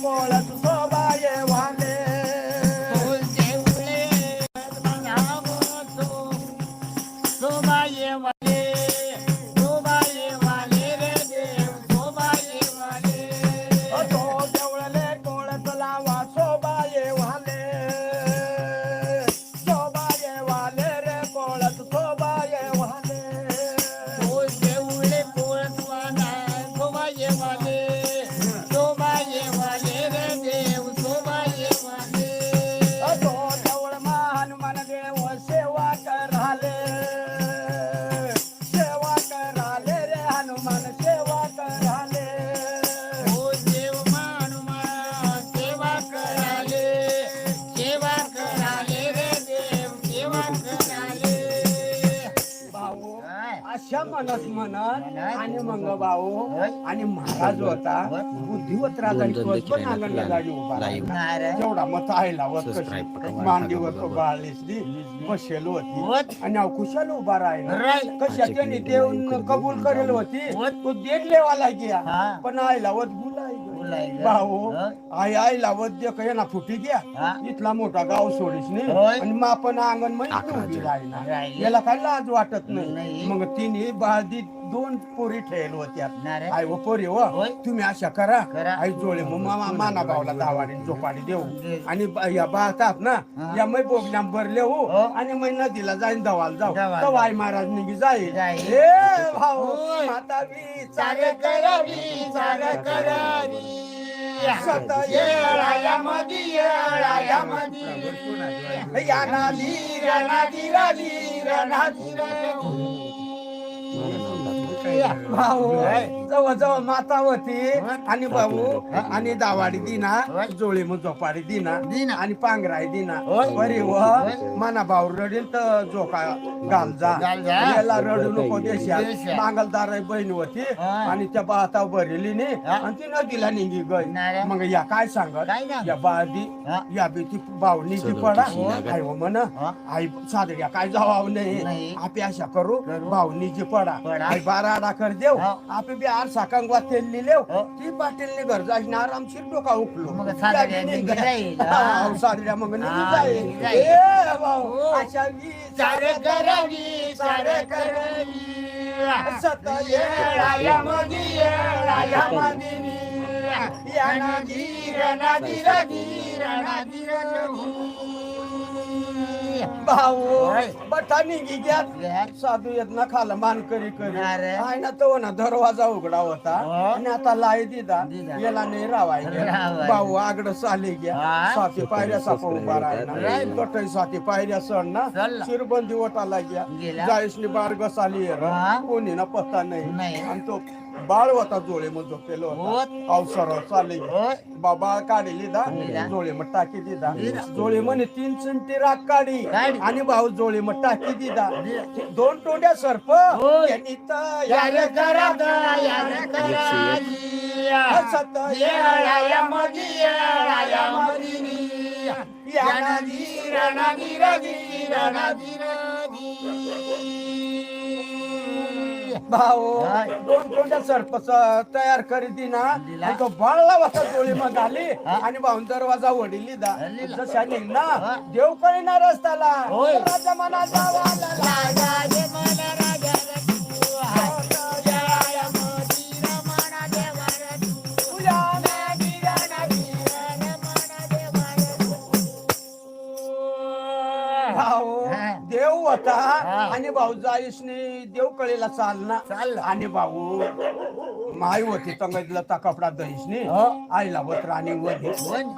More at the top. मनस म्हणत आणि मग भाऊ आणि महाराज होता बुद्धिवत राजा पण नांगणला गाडी उभा राहिला. तेवढा मत आहे लावत Subscribe कशी करा. मांडीवर तो बाळलीसली बसेल होती. आणि अहो कुशाल उभा राहिला राहिला. कशा त्याने देऊन कबूल करेल होती. तो देत लेवाला ग्या. पण आई भाऊ. आई आई लावत दे काही ना फुटी हा. इथला मोठा गाव सोडीस नाही. आणि मग आपण अंगण राहिली. याला काय लाज वाटत नाही. मग तिने बाळदी दोन पोरी ठेल होत्या नारे. आई व पोरी व होय. तुम्ही अशा करा करा. आई जोळे मग मामा माना गावला दावाडी झोपाडी देऊ दे. आणि बा- या बाळतात ना हा. या मै बोगल्या भरले हो हो. आणि मै नदीला जाईन दवाल जाऊ दवाल तर जाऊ. आई महाराज निघी जाईल जाईल. ए भाऊ होय. माता बी चार चार करावी चार या नादी रा नादी रादी रा नादी भाऊ जवळ जवळ माता होती आणि भाऊ आणि दावाडी दिना जोळी मग झोपाडी दिना दिना. आणि पांघराय दिना. बरी व मना भाऊ रडील तर झोका घाल जा. याला रडू नको देशात. मांगलदार बहीण होती हा. आणि त्या बाता भरली नी हा. आणि ती नदीला निघी. गई मग या काय सांगत? या बादी हा. या भावनी ती सदोतीस पडा नागर. आई हो म्हण हा. आई सादड्या काय जावाव नाही नाही. आपे अशा करू जी पडा पडा. आई बारा आडा कर देव. आपे बी आर साकांगवा तेल लिलेव हो. ती पाटीलने घर जायची. आरामशीर डोका उकलो जाईल. सादड्या मग हा, जाईल. जाईल. हो. नदी रा भाऊ होय. बटाणी घ्या साधू येत ना खाला मान करी करी अरे. आहे ना तो ना दरवाजा उघडा होता हो. आणि आता लाई दिदा दिदा. याला नाही रावायला रावायला. भाऊ आगड चाले घ्या हा. पायऱ्या सापा उभा राहिला राहिला. साती पायऱ्या सण ना चढला. शिरबंदी ओटाला गेला. घ्या जायसनी बारग साली हा. कोणी ना पत्ता नाही. नाही आणि तो बाळ होता जोळे मग झोपेलो होत. होता अवसर चाले होय. बाबा काढी लिदा लिदा. जोळे मग टाकी दिदा दिदा. जोळे म्हणे तीन चिंटी राग काढी काढी. आणि भाऊ जोळे मग टाकी दिदा. दोन तोंड्या सर्प होय. यांनी तर यार यार करा करा यार करावी हसत या नदी रा नदी रा दी रा नदी भाऊ हाय. दोन कोणत्या सरपच तयार करी दिना दिला. आणि तो बाळला वाजता जोळी मग आली हा. आणि भाऊन दरवाजा वडीली दा लिहिला. जशा निघना हा. देव कळी ना रस्त्याला होय. राजा मना जावा भाऊ जाईसनी देव कळीला चालना चालला. आणि भाऊ माई होती तंगडीला ता कपडा दहीसनी हो. आईला वत राणी वधी.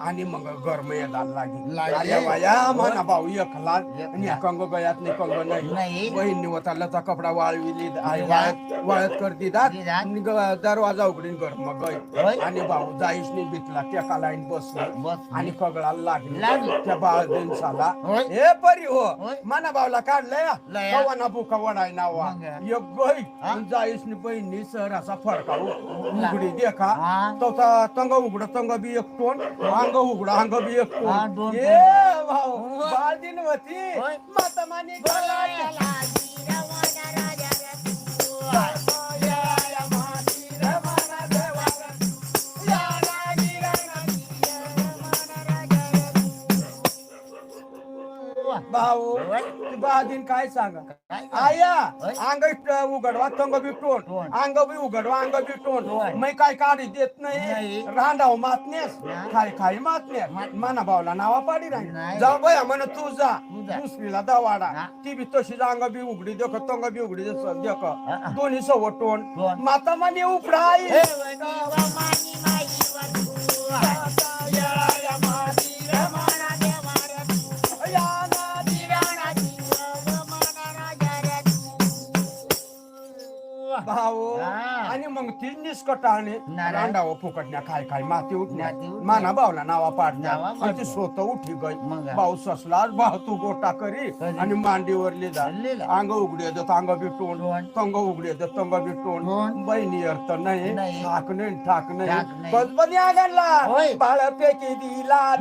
आणि मग गरम येदार लागी लागी. आल्या बाया म्हणा भाऊ एकला एक आणि या कंग गयात नाही कंग नाही. नाही बहिणी होता ता कपडा वाळविली आई. वाळत वाळत कर दिदात दिदात. आणि ग- दरवाजा उघडीन गरम होय. गय आणि भाऊ जाईसनी बितला टेका लाईन बसला बसली. आणि कगळाला लागली लागली. त्या बाळ साला होय. हे परी हो होय. मना भावला काढलंय लय. कवाना बुका वडाय नावा मग. एक गई हा? जाईसनी बहिणी सर असा फडका उघडी देखा हा. तो ता- तंग उघड तंग बी एक टोन अंग उघड अंग बी एक हा, टोन दोन ए भाऊ. ती बादीन काय सांगा काय? आया. अंग उघडवा तंग बिटून टोन. अंग बी उघडवा अंग बिटून होय. मी काय काढी देत नाही नाही. रांडाव मातनेस हा. खाई खाई मातनेस मात- माना भाऊला नावा पाडी राही नाही. जाऊ बया म्हण तू जा तू जा. दुसरीला दवाडा हा. ती बी तशी अंग बी उघडी देख तंग बी उघडी देख देख हा. दोन्ही सवट टोन टोन. माता हे वैभव मानी माई वरतू. नारळ. रांडाव फुकटण्या खाय खाय माती उठण्या माती उठण्या. माना भावला नावा पाडण्या नावा आणि ती पाडण्या. स्वतः उठी गई मग? ससला भाऊ तू गोटा करी करी. आणि मांडीवर लिदा लिहिला. अंग उघडे देत अंग बिटून टोन. तंग उघडे देत तंग बिटून टोन. बहिणी अर्थ नाही नाही. ठाक नाही ठाक नाही नाही. कसबनी आगणला होय. दिला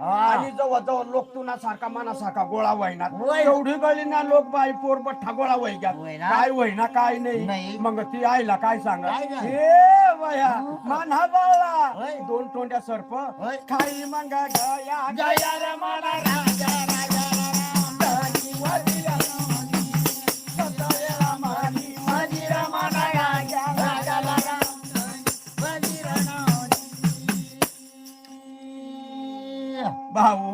हा. आणि जेव्हा जेव्हा लोक तुना सारखा मनासारखा गोळा व्हायना होय. एवढी गळी ना लोक बाई पोर बठ्ठा गोळा व्हाय घ्या होय ना. काय व्हायना काय नाही नाही. मग ती आईला काय सांगा काय नाही. हे माना बाळा होय. दोन तोंड्या सर्प होय. खाई मग गया जय रमण राजा राजा भाऊ.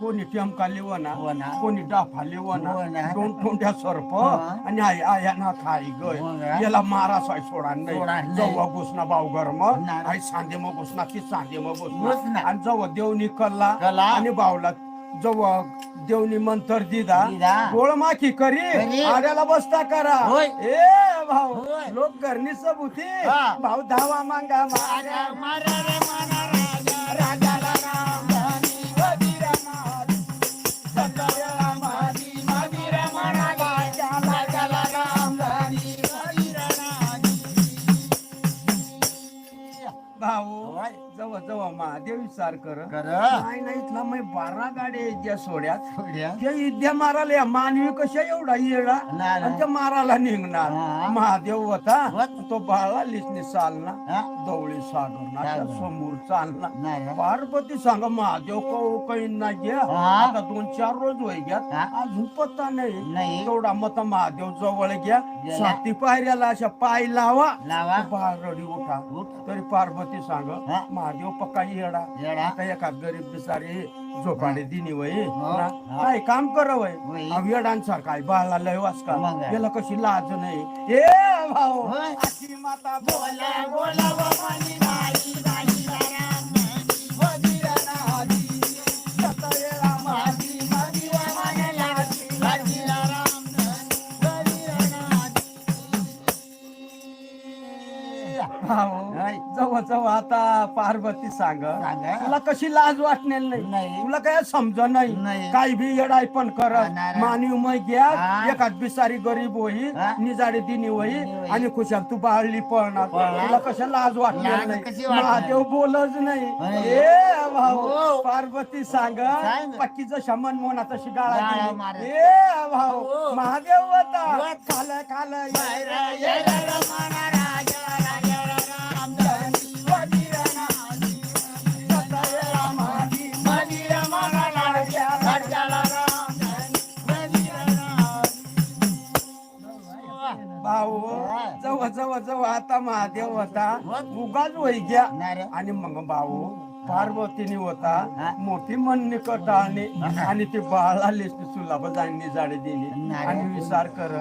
कोणी टेमका लिवना हो ना. कोणी डाफा लिवना हो ना. दोन तोंड्या सर्प हा. आणि आई आया ना खाई गय हो ना. याला मारा साय सोडा नाही सोडा नाही. जवळ घुसना भाऊ गरम ना. आई सांदे मग घुसना सांदे मग घुसना. घुसना आणि जवळ देवनी कल्ला कल्ला. आणि भाऊला जवळ देवनी मंतर दिदा दिदा. गोळ माखी करी करी. आड्याला बसता करा होय. ए भाऊ होय. लोक घरनी सबुती हा. भाऊ धावा मांगा मारा मरा रे मना विचार कर? नाही नाही इथला मी बारा गाड्या आहेत ज्या सोड्यात सोड्या. त्या इद्या मारायला या मानवी कशा एवढा येडा नाही. आणि त्या मारायला निघणार हा. महादेव होता होत. तो बाळा लिसने चालना? दवळी सागर सागर. समोर चालना नाही? पार्वती सांगा महादेव कौ काही ना घ्या हा. आता दोन चार रोज होई घ्या हा. अजून पत्ता नाही नाही. तेवढा मत महादेव जवळ घ्या गेला. साती पायऱ्याला अशा पाय लावा लावा. तो बाळ रडी उठा उठ. तरी पार्वती सांग हा. महादेव पक्का येडा येडा. आता एका गरीब बिचारी झोपाडे दिनी वय हा. काय काम कर वय. वेडांसार काय बाळा लय मग काय? याला कशी लाज नाही ए भाऊ. अशी माता बोला बोला बोला पार्वती सांग सांगा. तुला कशी लाज वाटणार नाही नाही. तुला काय समज नाही नाही. काही बी येडाय पण कर ना. मानव मग घ्या. एखाद बिसारी गरीब होई हा. निजाडी दिनी होई दिनी होई. आणि खुशाल तू बाळली पळणार पळणार. तुला कशा लाज वाटणार लाज नाही कशी वाटणार? महादेव बोलच नाही. ए भाऊ हो. पार्वती सांग सांग. पक्कीचं शमन मोना तशी गाळा गाळा दिली. ए भाऊ हो. महादेव होता. खाल खाल येरा जवळ जवळ आता महादेव होता. उगाच रे. आणि मग भाऊ पार्वतीने होता. मोठी म्हणणी कटाळणी आणि ते बाळा लिस्ट सुलाभ जाणणी जाडे दिली. आणि विचार कर?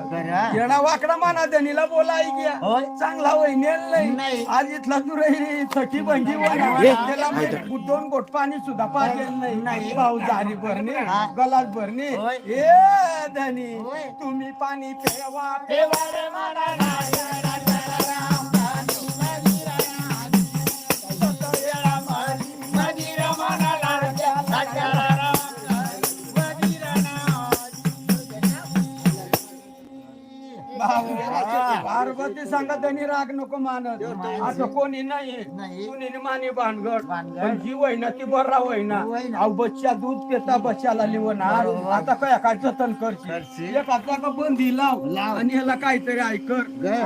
येणा वाकडा माना बोलाय घ्या होय. चांगला होय नेल नाही. आज इथला दुरही सखी बंगी. त्याला दोन गोट पाणी सुद्धा पाहिजे नाही भाऊ जारी भरणे. गलास भरणे. ए धनी. तुम्ही पाणी पेवा देवा रे पार्वती सांगा त्यांनी राग नको मानत आता कोणी नाही नाही. कुणी माने भानगड भानगड. पण जी होईना ती बरा होईना होईना. अहो बच्चा दूध पिता बच्चाला लिवणार बरोबर. आता काय काय जतन करशील करशील. एक आता का बंदी लाव लाव. आणि ह्याला काहीतरी ऐकर गे.